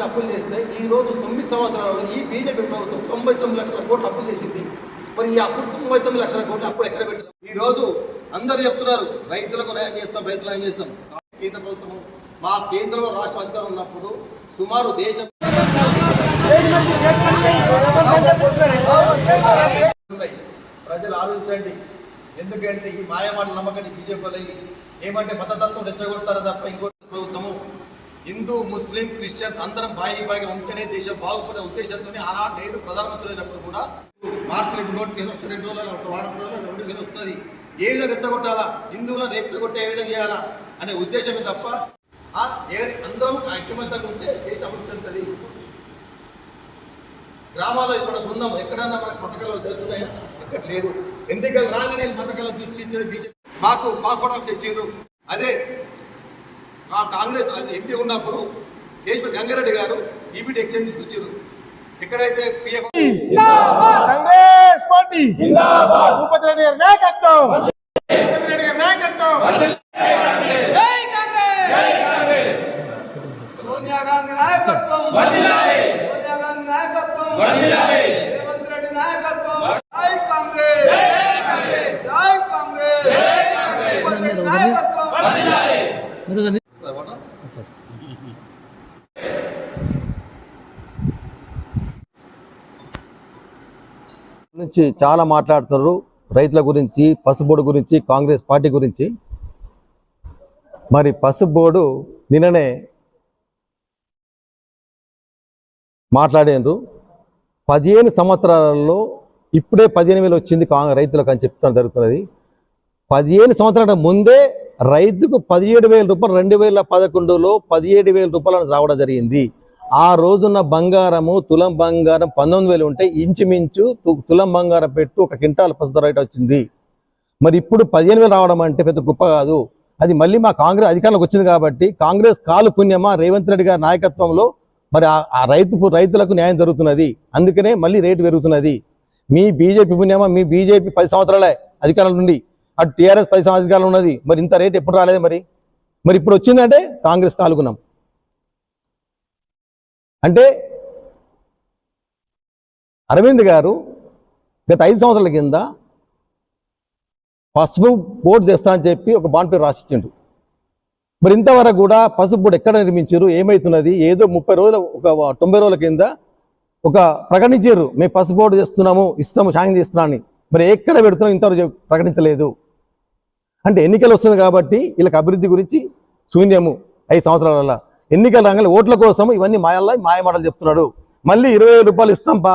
నుంచి అప్పులు చేస్తే ఈ రోజు తొమ్మిది సంవత్సరాలలో ఈ బీజేపీ ప్రభుత్వం తొంభై తొమ్మిది లక్షల కోట్లు అప్పులు చేసింది. మరి ఈ అప్పు తొంభై తొమ్మిది లక్షల కోట్లు అప్పుడు ఎక్కడ పెట్టారు? ఈ రోజు అందరు చెప్తున్నారు రైతులకు న్యాయం చేస్తాం రైతులు న్యాయం చేస్తాం. కేంద్ర ప్రభుత్వం మా కేంద్రంలో రాష్ట్ర అధికారం ఉన్నప్పుడు సుమారు దేశం ప్రజలు ఆలోచించండి. ఎందుకంటే ఈ మాయమాటలు నమ్మకండి బీజేపీ ఏమంటే మతతత్వం రెచ్చగొడతారు తప్ప ఇంకోటి ప్రభుత్వము హిందూ ముస్లిం క్రిస్టియన్ అందరం బాయి బాయిగా ఉంటేనే దేశం బాగుపడే ఉద్దేశంతో ఆనాడు నేను ప్రధానమంత్రి అయినప్పుడు కూడా మార్చి రెండు నోటికి వస్తుంది రెండు రోజులు ఒక వారం రోజులు రెండు కింద వస్తున్నది ఏ విధంగా రెచ్చగొట్టాలా? హిందువులను రెచ్చగొట్టే ఏ విధంగా చేయాలా? అనే ఉద్దేశమే తప్ప ఆ ఎవరి అందరం ఐక్యమత్యంగా ఉంటే దేశం అభివృద్ధి చెందుతుంది. గ్రామాల్లో ఇక్కడ బృందం ఎక్కడన్నా మనకు పథకాలు జరుగుతున్నాయా? అక్కడ లేదు. ఎందుకంటే రాగానే పథకాలు చూసి బీజేపీ? మాకు పాస్పోర్ట్ ఆఫ్ తెచ్చిండ్రు అదే మా కాంగ్రెస్ ఎంపీ ఉన్నప్పుడు కేశవ గంగారెడ్డి గారు ఈబీటీ ఎక్స్చేంజ్ తీసుకొచ్చారు ఎక్కడైతే PF Congress party Bhupathi Reddy గారి నాయకత్వం. భూపతి రెడ్డి గారి నాయకత్వం. సోనియా గాంధీ నాయకత్వం. సోనియా గాంధీ నాయకత్వం. రేవంత్ రెడ్డి నాయకత్వం. జై కాంగ్రెస్. జై కాంగ్రెస్. రెడ్డి నాయకత్వం. నుంచి చాలా మాట్లాడుతున్నారు. రైతుల గురించి పసుబోర్డు గురించి కాంగ్రెస్ పార్టీ గురించి. మరి పసుబోర్డు నిన్ననే మాట్లాడారు పదిహేను సంవత్సరాలలో ఇప్పుడే పదిహేను వేలు వచ్చింది కాంగ్రెస్ రైతులకు అని చెప్తాను జరుగుతున్నది. పదిహేను సంవత్సరాల ముందే రైతుకు పదిహేడు వేల రూపాయలు రెండు వేల పదకొండులో పదిహేడు వేల రూపాయలు రావడం జరిగింది. ఆ రోజున్న బంగారము తులం బంగారం పంతొమ్మిది వేలు ఉంటే ఇంచుమించు తు- తులం బంగారం పెట్టు ఒక క్వింటాల్ పసుపు రేట్ వచ్చింది. మరి ఇప్పుడు పదిహేను వేలు రావడం అంటే పెద్ద గొప్ప కాదు. అది మళ్ళీ మా కాంగ్రెస్ అధికారంలోకి వచ్చింది కాబట్టి కాంగ్రెస్ కాలు పుణ్యమా? రేవంత్ రెడ్డి గారి నాయకత్వంలో మరి ఆ- రైతుకు రైతు రైతులకు న్యాయం జరుగుతున్నది. అందుకనే మళ్ళీ రేటు పెరుగుతున్నది. మీ బీజేపీ పుణ్యమా? మీ బీజేపీ పది సంవత్సరాలే అధికారం నుండి అటు టీఆర్ఎస్ పది సంవత్సరాలు ఉన్నది. మరి ఇంత రేటు ఎప్పుడు రాలేదు మరి? మరి ఇప్పుడు వచ్చిందంటే కాంగ్రెస్ కాలుకున్నాం అంటే అరవింద్ గారు గత ఐదు సంవత్సరాల కింద పసుపు బోర్డు చేస్తా అని చెప్పి ఒక బాండ్ పేరు రాసిచ్చిండు. మరి ఇంతవరకు కూడా పసుపు బోర్డు ఎక్కడ నిర్మించారు? ఏమవుతున్నది ఏదో ముప్పై రోజుల ఒక తొంభై రోజుల కింద ఒక ప్రకటించారు. మేము పసుపు బోర్డు చేస్తున్నాము ఇస్తాము శాంక్షన్ చేస్తున్నామని. మరి ఎక్కడ పెడుతున్నాం ఇంతవరకు ప్రకటించలేదు. అంటే ఎన్నికలు వస్తుంది కాబట్టి వీళ్ళకి అభివృద్ధి గురించి శూన్యము ఐదు సంవత్సరాల ఎన్నికలు రాగానే ఓట్ల కోసం ఇవన్నీ మాయల్లా మాయమాటలు చెప్తున్నాడు. మళ్ళీ ఇరవై వేల రూపాయలు ఇస్తాం పా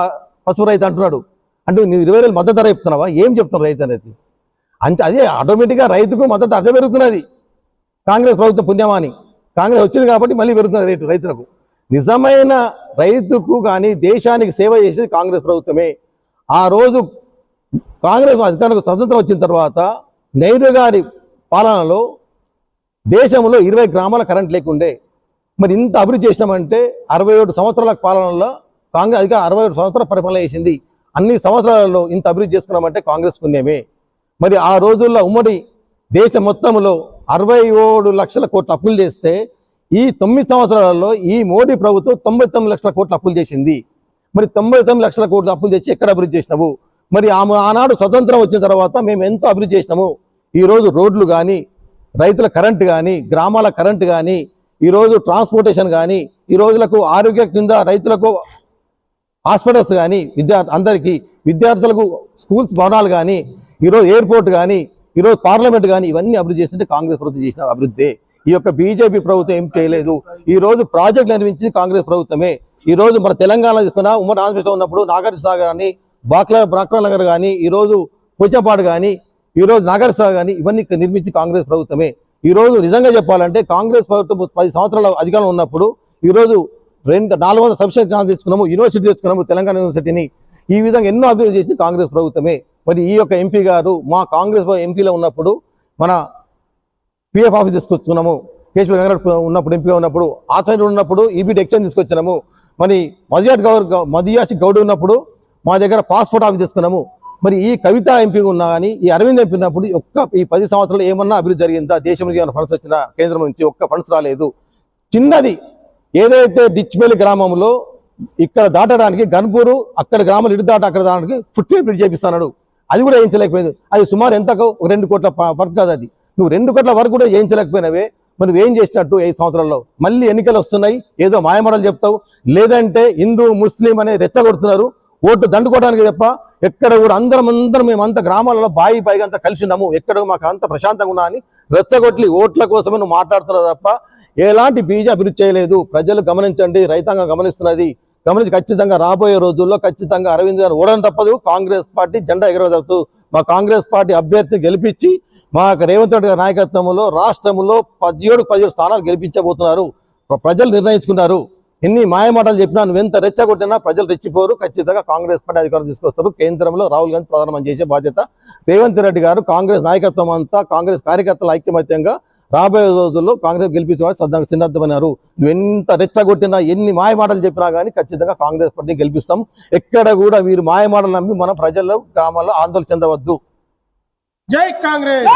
పసుపు రైతు అంటున్నాడు. అంటే నువ్వు ఇరవై వేలు మద్దతు ధర చెప్తున్నావా? ఏం చెప్తున్నావు రైతు అనేది? అంతే అదే ఆటోమేటిక్గా రైతుకు మద్దతు అదే పెరుగుతున్నది కాంగ్రెస్ ప్రభుత్వం పుణ్యమాని. కాంగ్రెస్ వచ్చింది కాబట్టి మళ్ళీ పెరుగుతున్నది రేటు రైతులకు. నిజమైన రైతుకు కానీ దేశానికి సేవ చేసేది కాంగ్రెస్ ప్రభుత్వమే. ఆ రోజు కాంగ్రెస్ అధికారులకు స్వతంత్రం వచ్చిన తర్వాత నెహ్రూ గారి పాలనలో దేశంలో ఇరవై గ్రామాల కరెంట్ లేకుండే. మరి ఇంత అభివృద్ధి చేసినామంటే అరవై ఏడు సంవత్సరాల పాలనలో కాంగ్రెస్ అధికార అరవై ఏడు సంవత్సరాల పరిపాలన చేసింది. అన్ని సంవత్సరాలలో ఇంత అభివృద్ధి చేసుకున్నామంటే కాంగ్రెస్ పుణ్యమే. మరి ఆ రోజుల్లో ఉమ్మడి దేశం మొత్తంలో అరవై ఏడు లక్షల కోట్ల అప్పులు చేస్తే ఈ తొమ్మిది సంవత్సరాలలో ఈ మోడీ ప్రభుత్వం తొంభై తొమ్మిది లక్షల కోట్ల అప్పులు చేసింది. మరి తొంభై తొమ్మిది లక్షల కోట్ల అప్పులు చేసి ఎక్కడ అభివృద్ధి చేసినావు? మరి ఆమె ఆనాడు స్వతంత్రం వచ్చిన తర్వాత మేము ఎంతో అభివృద్ధి చేసినాము. ఈరోజు రోడ్లు కానీ రైతుల కరెంట్ కానీ గ్రామాల కరెంట్ కానీ ఈరోజు ట్రాన్స్పోర్టేషన్ కానీ ఈ రోజులకు ఆరోగ్య కింద రైతులకు హాస్పిటల్స్ కానీ విద్యార్థి అందరికీ విద్యార్థులకు స్కూల్స్ భవనాలు కానీ ఈరోజు ఎయిర్పోర్ట్ కానీ ఈరోజు పార్లమెంట్ కానీ ఇవన్నీ అభివృద్ధి చేస్తుంటే కాంగ్రెస్ ప్రభుత్వం చేసిన అభివృద్ధి. ఈ యొక్క బీజేపీ ప్రభుత్వం ఏం చేయలేదు. ఈ రోజు ప్రాజెక్టులు నిర్మించింది కాంగ్రెస్ ప్రభుత్వమే. ఈ రోజు మన తెలంగాణ తీసుకున్న ఉమ్మడి ఆంధ్రప్రదేశ్లో ఉన్నప్పుడు నాగార్జున సాగర్ కానీ బాక్ల బాక్రా నగర్ కానీ ఈరోజు పూచపాడు కానీ ఈరోజు నాగర్ కానీ ఇవన్నీ నిర్మించి కాంగ్రెస్ ప్రభుత్వమే. ఈరోజు నిజంగా చెప్పాలంటే కాంగ్రెస్ ప్రభుత్వం పది సంవత్సరాల అధికారం ఉన్నప్పుడు ఈరోజు రెండు నాలుగు వందల సబ్సిడీ కాలేజ్ తెచ్చుకున్నాము యూనివర్సిటీ తెచ్చుకున్నాము తెలంగాణ యూనివర్సిటీని. ఈ విధంగా ఎన్నో అభివృద్ధి చేసింది కాంగ్రెస్ ప్రభుత్వమే. మరి ఈ యొక్క ఎంపీ గారు మా కాంగ్రెస్ ఎంపీలో ఉన్నప్పుడు మన పిఎఫ్ ఆఫీస్ తీసుకొచ్చుకున్నాము. కేశవ వెంకట ఉన్నప్పుడు ఎంపీగా ఉన్నప్పుడు ఆచార్యుడు ఉన్నప్పుడు ఈబీటీ ఎక్స్చేంజ్ తీసుకొచ్చినాము. మరి మదియాట్ గౌర్ మదియాసి గౌడ్ ఉన్నప్పుడు మా దగ్గర పాస్పోర్ట్ ఆఫీస్ తీసుకున్నాము. మరి ఈ కవిత ఎంపీగా ఉన్నా కానీ ఈ అరవింద్ ఎంపీ ఉన్నప్పుడు ఒక్క ఈ పది సంవత్సరాలు ఏమన్నా అభివృద్ధి జరిగిందా? దేశం నుంచి ఏమైనా ఫండ్స్ వచ్చినా కేంద్రం నుంచి ఒక్క ఫండ్స్ రాలేదు. చిన్నది ఏదైతే డిచ్మెలి గ్రామంలో ఇక్కడ దాటడానికి గన్పూరు అక్కడ గ్రామాలు ఇటు దాట అక్కడ దాటానికి ఫుట్వే బ్రిడ్జ్ చేపిస్తున్నాడు. అది కూడా వేయించలేకపోయింది అది సుమారు ఎంత ఒక రెండు కోట్ల వర్క్ కాదు అది. నువ్వు రెండు కోట్ల వరకు కూడా వేయించలేకపోయినవే మరి నువ్వేం చేసినట్టు ఐదు సంవత్సరాల్లో? మళ్ళీ ఎన్నికలు వస్తున్నాయి. ఏదో మాయమడలు చెప్తావు. లేదంటే హిందూ ముస్లిం అనే రెచ్చగొడుతున్నారు. ఓటు దండుకోవడానికి తప్ప ఎక్కడ కూడా అందరం అందరం మేము అంత గ్రామాలలో బాయి పైగా అంతా కలిసి ఉన్నాము. ఎక్కడ మాకు అంత ప్రశాంతంగా ఉన్నా అని రెచ్చగొట్లి ఓట్ల కోసమే నువ్వు మాట్లాడుతున్నావు తప్ప ఎలాంటి బీజ అభివృద్ధి చేయలేదు. ప్రజలు గమనించండి రైతాంగం గమనిస్తున్నది. గమనించి ఖచ్చితంగా రాబోయే రోజుల్లో ఖచ్చితంగా అరవింద్ గారు ఓడడం తప్పదు. కాంగ్రెస్ పార్టీ జెండా ఎగరవద్దు మా కాంగ్రెస్ పార్టీ అభ్యర్థి గెలిపించి మా రేవంత్ రెడ్డి గారి నాయకత్వంలో రాష్ట్రంలో పదిహేడు పదిహేడు స్థానాలు గెలిపించబోతున్నారు. ప్రజలు నిర్ణయించుకున్నారు. ఎన్ని మాయమాటలు చెప్పినా నువ్వు ఎంత రెచ్చగొట్టినా ప్రజలు రెచ్చిపోరు. ఖచ్చితంగా కాంగ్రెస్ పార్టీ అధికారం తీసుకొస్తారు. కేంద్రంలో రాహుల్ గాంధీ ప్రధానమంత్రి చేసే బాధ్యత రేవంత్ రెడ్డి గారు కాంగ్రెస్ నాయకత్వం అంతా కాంగ్రెస్ కార్యకర్తల ఐక్యమత్యంగా రాబోయే రోజుల్లో కాంగ్రెస్ గెలిపించడానికి సిద్ధంగా సిద్ధమైనారు నువ్వు ఎంత రెచ్చగొట్టినా ఎన్ని మాయమాటలు చెప్పినా కానీ ఖచ్చితంగా కాంగ్రెస్ పార్టీ గెలిపిస్తాం. ఎక్కడ కూడా వీరు మాయమాటలు నమ్మి మన ప్రజల్లో గ్రామాల్లో ఆందోళన చెందవద్దు. జై కాంగ్రెస్!